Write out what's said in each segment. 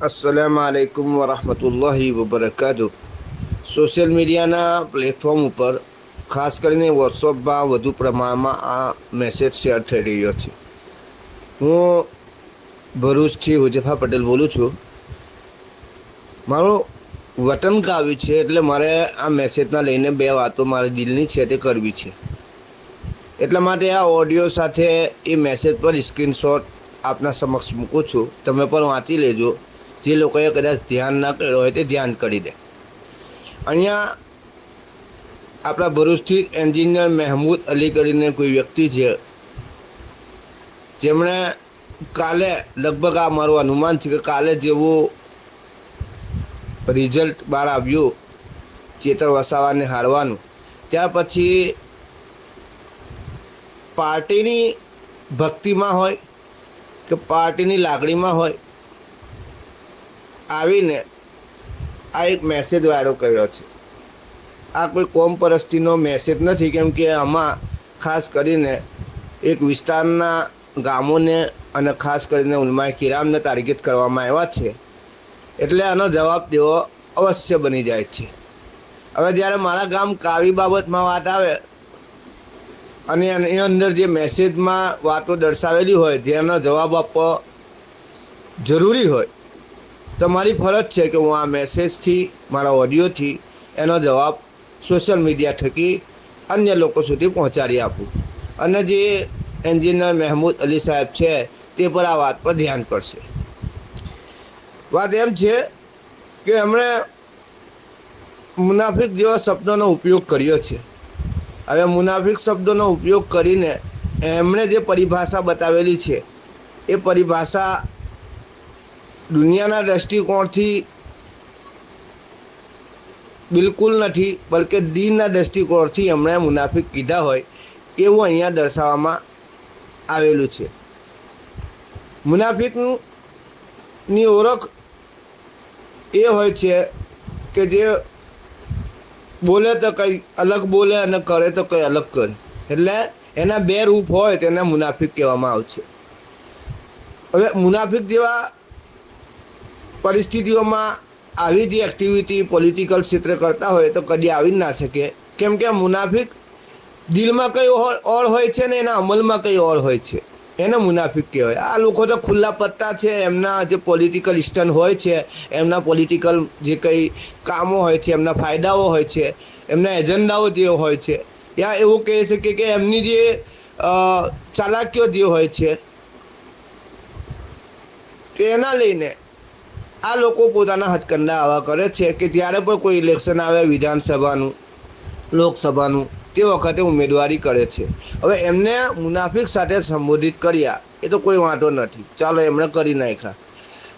અસલામ આલૈકુમ વરહમતુલ્લાહી વબરકાતુ social મીડિયાના platform ઉપર ખાસ કરીને વોટ્સઅપમાં વધુ પ્રમાણમાં આ મેસેજ શેર થઈ રહ્યો છે હું ભરૂચથી હુજેફા પટેલ બોલું છું મારું વતન કાવ્યું છે એટલે મારે આ મેસેજના લઈને બે વાતો મારી દિલની છે તે કરવી છે એટલા માટે આ ઓડિયો સાથે એ મેસેજ પર સ્ક્રીનશોટ આપના સમક્ષ મૂકું છું તમે પણ વાંચી લેજો જે લોકોએ કદાચ ધ્યાન ના કર્યો હોય તે ધ્યાન કરી દે. અહીંયા આપણા ભરૂચથી એન્જિનિયર મહેમૂદ અલી કરીને કોઈ વ્યક્તિ છે. જેમણે કાલે લગભગ આ મારું અનુમાન છે કે કાલે જેવું રિઝલ્ટ બહાર આવ્યું ચેતર વસાવાને હારવાનું. ત્યાર પછી પાર્ટીની ભક્તિમાં હોય કે પાર્ટીની લાગણીમાં હોય આવીને આ એક મેસેજ વાયરો કર્યો છે. આ કોઈ કોમ પરસ્તીનો મેસેજ નથી, કેમ કે આમાં ખાસ કરીને એક વિસ્તારના ગામોને અને ખાસ કરીને ઉલમાય કિરામને ટાર્ગેટ કરવામાં આવ્યા છે. એટલે આનો જવાબ દેવો અવશ્ય બની જાય છે. હવે જ્યારે મારા ગામ કાવી બાબતમાં વાત આવે અને એની અંદર જે મેસેજમાં વાતો દર્શાવેલી હોય, જેનો જવાબ આપવો જરૂરી હોય તો મારી ફરજ છે કે હું આ મેસેજથી, મારા ઓડિયોથી એનો જવાબ સોશિયલ મીડિયા થકી અન્ય લોકો સુધી પહોંચાડી આપું. અને જે એન્જિનિયર મહેમૂદ અલી સાહેબ છે, તે પર આ વાત પર ધ્યાન કરશે. વાત એમ છે કે એમણે મુનાફિક જેવા શબ્દોનો ઉપયોગ કર્યો છે. હવે મુનાફિક શબ્દોનો ઉપયોગ કરીને એમણે જે પરિભાષા બતાવેલી છે, એ પરિભાષા દુનિયાના દૃષ્ટિકોણથી બિલકુલ નથી, બલકે દીનના દૃષ્ટિકોણથી એમણે મુનાફિક કીધા હોય એવું અહીંયા દર્શાવવામાં આવેલું છે. મુનાફિકની ઓળખ એ હોય છે કે જે બોલે તો કંઈ અલગ બોલે અને કરે તો કંઈ અલગ કરે. એટલે એના બે રૂપ હોય તેને મુનાફિક કહેવામાં આવશે હવે મુનાફિક જેવા પરિસ્થિતિઓમાં આવી જે એક્ટિવિટી પોલિટિકલ ક્ષેત્રે કરતા હોય તો કદી આવી જ ના શકે. કેમ કે મુનાફિક દિલમાં કઈ ઓળ હોય છે ને એના અમલમાં કઈ ઓળ હોય છે. એને મુનાફિક કહેવાય. આ લોકો તો ખુલ્લા પત્તા છે, એમના જે પોલિટિકલ ઇસ્ટન હોય છે, એમના પોલિટિકલ જે કંઈ કામો હોય છે, એમના ફાયદાઓ હોય છે, એમના એજન્ડાઓ જે હોય છે, યા એવું કહી શકીએ કે એમની જે ચાલાકીઓ જે હોય છે, તેના લઈને આ લોકો પોતાના હથકંડા આવા કરે છે કે જ્યારે પણ કોઈ ઇલેક્શન આવે વિધાનસભાનું, લોકસભાનું, તે વખતે ઉમેદવારી કરે છે. હવે એમને મુનાફિક સાથે સંબોધિત કર્યા, એ તો કોઈ વાંધો નથી. ચાલો એમણે કરી નાખ્યા.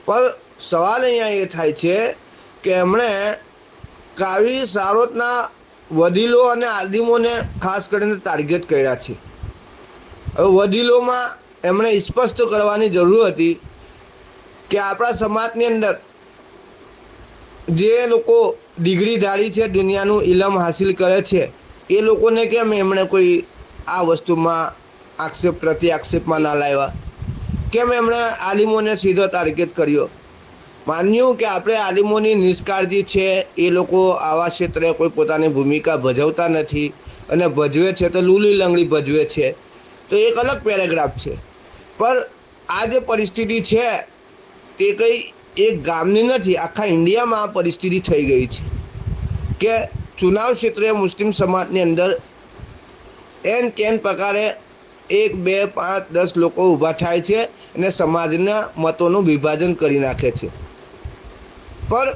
પણ સવાલ અહીંયા એ થાય છે કે એમણે કાવી સારોતના વડીલો અને આદિમોને ખાસ કરીને ટાર્ગેટ કર્યા છે. હવે વડીલોમાં એમણે સ્પષ્ટ કરવાની જરૂર હતી કે આપણા સમાજની અંદર જે લોકો ડિગ્રી ધારી છે, દુનિયાનું ઇલમ હાસિલ કરે છે, એ લોકોને કેમ એમણે કોઈ આ વસ્તુમાં આક્ષેપ પ્રતિ આક્ષેપમાં ના લાવ્યા? કેમ એમણે આલિમોને સીધો ટાર્ગેટ કર્યો? માન્યું કે આપણે આલિમોની નિષ્કાળજી છે, એ લોકો આવા ક્ષેત્રે કોઈ પોતાની ભૂમિકા ભજવતા નથી અને ભજવે છે તો લૂલી લંગડી ભજવે છે. તો એક અલગ પેરેગ્રાફ છે. પણ આ જે પરિસ્થિતિ છે તે કંઈ એક ગામની નથી, આખા ઇન્ડિયામાં આ પરિસ્થિતિ થઈ ગઈ છે. કે ચુનાવ ક્ષેત્રે મુસ્લિમ સમાજની અંદર એન તેન પ્રકારે એક, બે, પાંચ, દસ લોકો ઊભા થાય છે અને સમાજના મતોનું વિભાજન કરી નાખે છે. પણ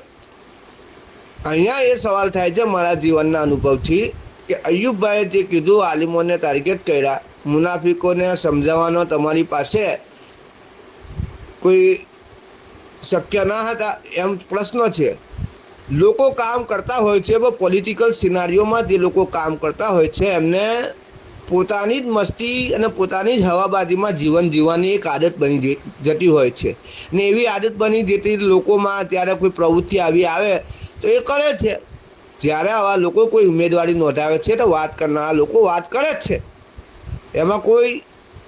અહીંયા એ સવાલ થાય છે મારા જીવનના અનુભવથી કે અયુબભાઈએ જે કીધું આલિમોને ટાર્ગેટ કર્યા, મુનાફિકોને સમજાવવાનો તમારી પાસે કોઈ શક્ય ના હતા એમ પ્રશ્ન છે. લોકો કામ કરતા હોય છે પોલિટિકલ સિનારીઓમાં જે લોકો કામ કરતા હોય છે, એમને પોતાની જ મસ્તી અને પોતાની જ હવાબાજીમાં જીવન જીવવાની એક આદત બની જતી હોય છે. ને એવી આદત બની જતી લોકોમાં ત્યારે કોઈ પ્રવૃત્તિ આવી આવે તો એ કરે છે. જ્યારે આવા લોકો કોઈ ઉમેદવારી નોંધાવે છે તો વાત કરનારા લોકો વાત કરે જ છે. એમાં કોઈ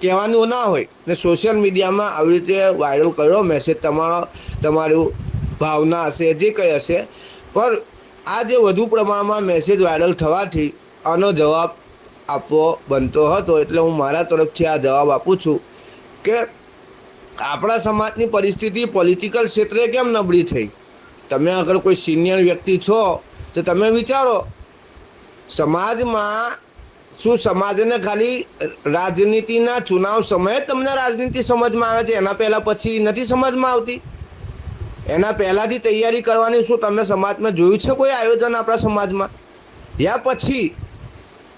કહેવાનું ના હોય. ને સોશિયલ મીડિયામાં આવી રીતે વાયરલ કર્યો મેસેજ તમારો, તમારું ભાવના હશે, જે કંઈ હશે. પણ આ જે વધુ પ્રમાણમાં મેસેજ વાયરલ થવાથી આનો જવાબ આપવો બનતો હતો. એટલે હું મારા તરફથી આ જવાબ આપું છું કે આપણા સમાજની પરિસ્થિતિ પોલિટિકલ ક્ષેત્રે કેમ નબળી થઈ? તમે અગર કોઈ સિનિયર વ્યક્તિ છો, તો તમે વિચારો, સમાજમાં શું સમાજને ખાલી રાજનીતિના ચુનાવ સમયે તમને રાજનીતિ સમજમાં આવે છે? એના પહેલાં પછી નથી સમજમાં આવતી? એના પહેલાંથી તૈયારી કરવાની શું તમે સમાજમાં જોયું છે કોઈ આયોજન આપણા સમાજમાં? યા પછી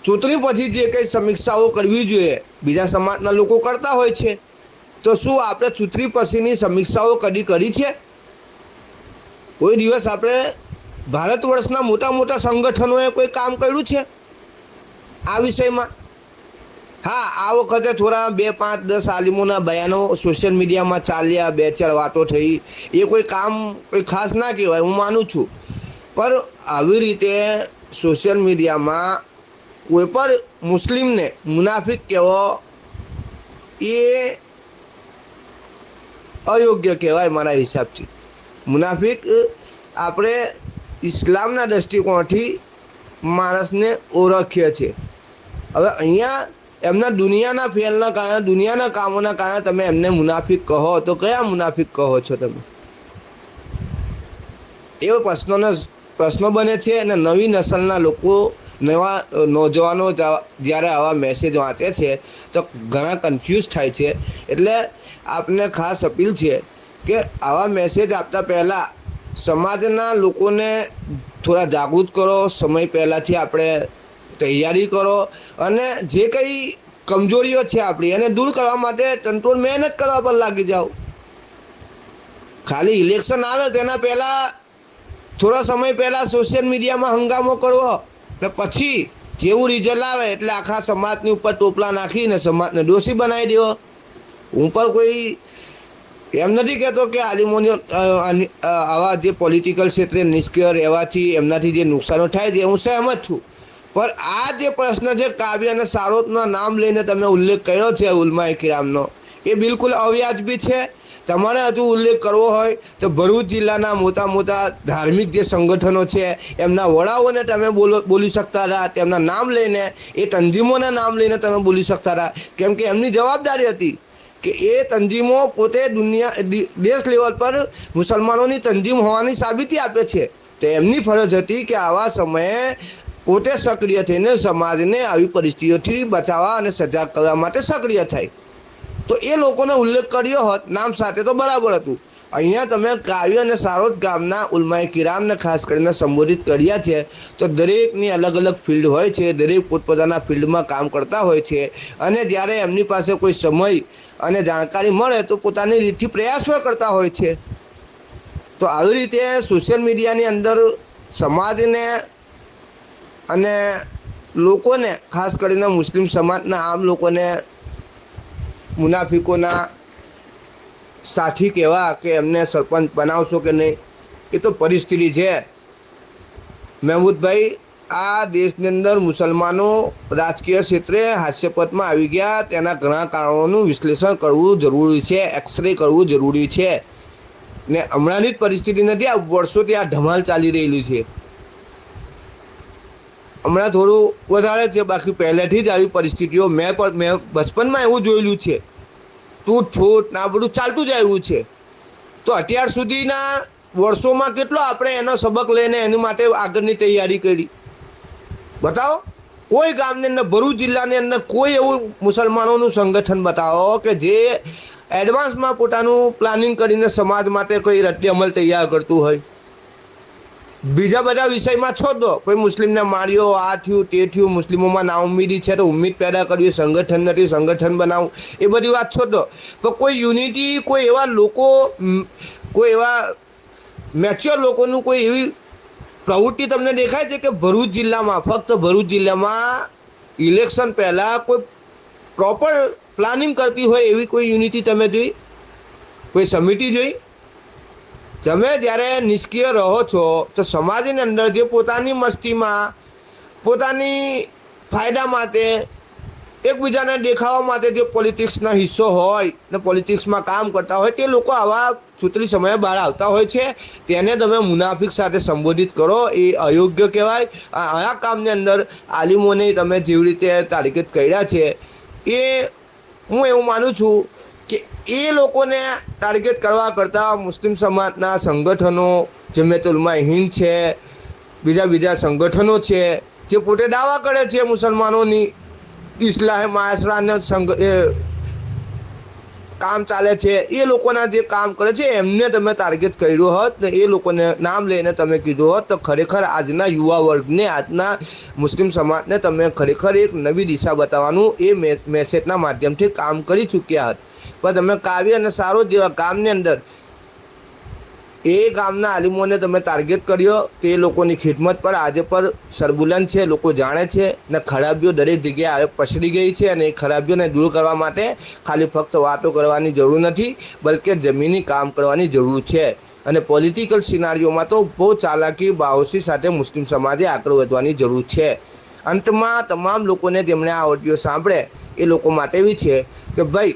ચૂંટણી પછી જે કંઈ સમીક્ષાઓ કરવી જોઈએ, બીજા સમાજના લોકો કરતા હોય છે, તો શું આપણે ચૂંટણી પછીની સમીક્ષાઓ કદી કરી છે? કોઈ દિવસ આપણે ભારત વર્ષના મોટા મોટા સંગઠનોએ કોઈ કામ કર્યું છે? આ વિષયમાં? હા, આ વખતે થોડા બે પાંચ દસ આલિમોના બયાનો સોશિયલ મીડિયામાં ચાલ્યા, બે ચાર વાતો થઈ. એ કોઈ કામ કોઈ ખાસ ના કહેવાય, હું માનું છું. પર આવી રીતે સોશિયલ મીડિયામાં કોઈ પણ મુસ્લિમને મુનાફિક કહેવો, એ અયોગ્ય કહેવાય મારા હિસાબથી. મુનાફિક આપણે ઇસ્લામના દૃષ્ટિકોણથી માણસને ઓળખીએ છીએ. હવે અહીંયા એમના દુનિયાના ફેલના કારણે, દુનિયાના કામોના કારણે તમે એમને મુનાફિક કહો, તો કયા મુનાફિક કહો છો તમે? એવો પ્રશ્નોનો, પ્રશ્નો બને છે અને નવી નસલના લોકો, નવા નોજવાનો જ્યારે આવા મેસેજ વાંચે છે, તો ઘણા કન્ફ્યુઝ થાય છે. એટલે આપને ખાસ અપીલ છે કે આવા મેસેજ આપતા પહેલાં સમાજના લોકોને થોડા જાગૃત કરો. સમય પહેલાંથી આપણે તૈયારી કરો અને જે કંઈ કમજોરીઓ છે આપણી, એને દૂર કરવા માટે તંતોડ મહેનત કરવા પર લાગી જાઓ. ખાલી ઇલેક્શન આવે તેના પહેલાં થોડા સમય પહેલાં સોશિયલ મીડિયામાં હંગામો કરવો ને પછી જેવું રિઝલ્ટ આવે એટલે આખા સમાજની ઉપર ટોપલા નાખીને સમાજને દોષી બનાવી દેવો. હું પણ કોઈ એમ નથી કહેતો કે આલિમોની આવા જે પોલિટિકલ ક્ષેત્રે નિષ્ક્રિય રહેવાથી એમનાથી જે નુકસાનો થાય છે, હું સહેમત છું. પણ આ જે પ્રશ્ન છે, કાવ્ય અને સારોતના નામ લઈને તમે ઉલ્લેખ કર્યો છે ઉલમાએ કિરામનો એ બિલકુલ અવ્યાજબી છે. તમારે હજુ ઉલ્લેખ કરવો હોય તો ભરૂચ જિલ્લાના મોટા મોટા ધાર્મિક જે સંગઠનો છે, એમના વડાઓને તમે બોલો, બોલી શકતા હતા. તેમના નામ લઈને, એ તંજીમોના નામ લઈને તમે બોલી શકતા હતા. કેમ કે એમની જવાબદારી હતી કે એ તંજીમો પોતે દુનિયા દેશ લેવલ પર મુસલમાનોની તંજીમ હોવાની સાબિતી આપે છે. તો એમની ફરજ હતી કે આવા સમયે પોતે સક્રિય થઈને સમાજને આવી પરિસ્થિતિઓથી બચાવવા અને સજાગ કરવા માટે સક્રિય થાય. તો એ લોકોનો ઉલ્લેખ કર્યો હોત, નામ સાથે તો બરાબર હતું. અહીંયા તમે કાવ્ય અને સારોદ ગામના ઉલમાએ કિરામને ખાસ કરીને સંબોધિત કર્યા છે, તો દરેકની અલગ અલગ ફિલ્ડ હોય છે, દરેક પોતપોતાના ફિલ્ડમાં કામ કરતા હોય છે, અને જ્યારે એમની પાસે કોઈ સમય અને જાણકારી મળે, તો પોતાની રીતથી પ્રયાસ પણ કરતા હોય છે. તો આવી રીતે સોશિયલ મીડિયાની અંદર સમાજને અને લોકોને, ખાસ કરીને મુસ્લિમ સમાજના આમ લોકોને મુનાફિકોના સાથી કહેવા કે એમને સરપંચ બનાવશો કે નહીં, એ તો પરિસ્થિતિ છે. મહેમૂદભાઈ, આ દેશની અંદર મુસલમાનો રાજકીય ક્ષેત્રે હાસ્યપથમાં આવી ગયા, તેના ઘણા કારણોનું વિશ્લેષણ કરવું જરૂરી છે, એક્સરે કરવું જરૂરી છે. ને હમણાંની જ પરિસ્થિતિ નથી, આ વર્ષોથી આ ધમાલ ચાલી રહેલી છે. હમણાં થોડું વધારે છે, બાકી પહેલેથી જ આવી પરિસ્થિતિઓ. મેં પણ મેં બચપનમાં એવું જોયેલું છે. તૂટ ફૂટ ના બધું ચાલતું જ આવ્યું છે. તો અત્યાર સુધીના વર્ષોમાં કેટલો આપણે એનો સબક લઈને એની માટે આગળની તૈયારી કરી. બતાવો. કોઈ ગામની અંદર, ભરૂચ જિલ્લાની અંદર કોઈ એવું મુસલમાનોનું સંગઠન બતાવો કે જે એડવાન્સમાં પોતાનું પ્લાનિંગ કરીને સમાજ માટે કોઈ રદ્દી અમલ તૈયાર કરતું હોય. બીજા બધા વિષયમાં છો દો કોઈ મુસ્લિમને માર્યો, આ થયું, તે થયું, મુસ્લિમોમાં નાઉમીદી છે તો ઉમેદ પેદા કરવી, સંગઠન નથી, સંગઠન બનાવવું એ બધી વાત છો તો. પણ કોઈ યુનિટી, કોઈ એવા લોકો કોઈ એવા મેચ્યોર લોકોનું કોઈ એવી પ્રવૃત્તિ તમને દેખાય છે કે ભરૂચ જિલ્લામાં, ફક્ત ભરૂચ જિલ્લામાં ઇલેક્શન પહેલાં કોઈ પ્રોપર પ્લાનિંગ કરતી હોય એવી કોઈ યુનિટી તમે જોઈ? કોઈ સમિતિ જોઈ? તમે જ્યારે નિષ્ક્રિય રહો છો, તો સમાજની અંદર જે પોતાની મસ્તીમાં, પોતાની ફાયદા માટે, એકબીજાને દેખાવા માટે જે પોલિટિક્સનો હિસ્સો હોય ને પોલિટિક્સમાં કામ કરતા હોય, તે લોકો આવા સૂત્રી સમયે બહાર આવતા હોય છે. તેને તમે મુનાફિક સાથે સંબોધિત કરો, એ અયોગ્ય કહેવાય. આ કામની અંદર આલિમોને તમે જેવી રીતે તારીખિત કર્યા છે, એ હું એવું માનું છું કે એ લોકોને ટાર્ગેટ કરવા કરતાં મુસ્લિમ સમાજના સંગઠનો જમેતુલમા હિન્દ છે, બીજા બીજા સંગઠનો છે, જે પોતે દાવા કરે છે મુસલમાનોની, ઇસ્લાહે એ કામ ચાલે છે, એ લોકોના જે કામ કરે છે, એમને તમે ટાર્ગેટ કર્યું હોત ને એ લોકોને નામ લઈને તમે કીધું હોત, તો ખરેખર આજના યુવા વર્ગને, આજના મુસ્લિમ સમાજને તમે ખરેખર એક નવી દિશા બતાવવાનું એ મેસેજના માધ્યમથી કામ કરી ચૂક્યા હોત. પણ તમે કાવ્ય અને સારો જેવા કામની અંદર. એ ગામના આલિમોને તમે ટાર્ગેટ કર્યો તે લોકોની ખિદમત પર, આજે પર સરબુલંદ છે, લોકો જાણે છે ને ખરાબીઓ દરેક જગ્યાએ પસરી ગઈ છે અને એ ખરાબીઓને દૂર કરવા માટે ખાલી ફક્ત વાતો કરવાની જરૂર નથી, બલકે જમીની કામ કરવાની જરૂર છે. અને પોલિટિકલ સિનારીઓમાં તો બહુ ચાલાકી બાહોશી સાથે મુસ્લિમ સમાજે આગળ વધવાની જરૂર છે. અંતમાં તમામ લોકોને જેમણે આ ઓડિયો સાંભળે. એ લોકો માટે બી છે કે ભાઈ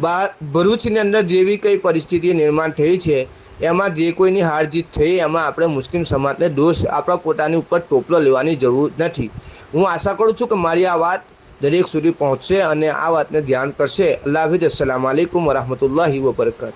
બહાર ભરૂચની અંદર જેવી કઈ પરિસ્થિતિ નિર્માણ થઈ છે, એમાં જે કોઈની હાર જીત થઈ, એમાં આપણે મુસ્લિમ સમાજને દોષ આપણા પોતાની ઉપર ટોપલો લેવાની જરૂર નથી. હું આશા કરું છું કે મારી આ વાત દરેક સુધી પહોંચશે અને આ વાતને ધ્યાન કરશે. અલ્લાહ હાફિઝ. અસલામ આલિકુમ વરહમતુલ્લાહિ વબરકાત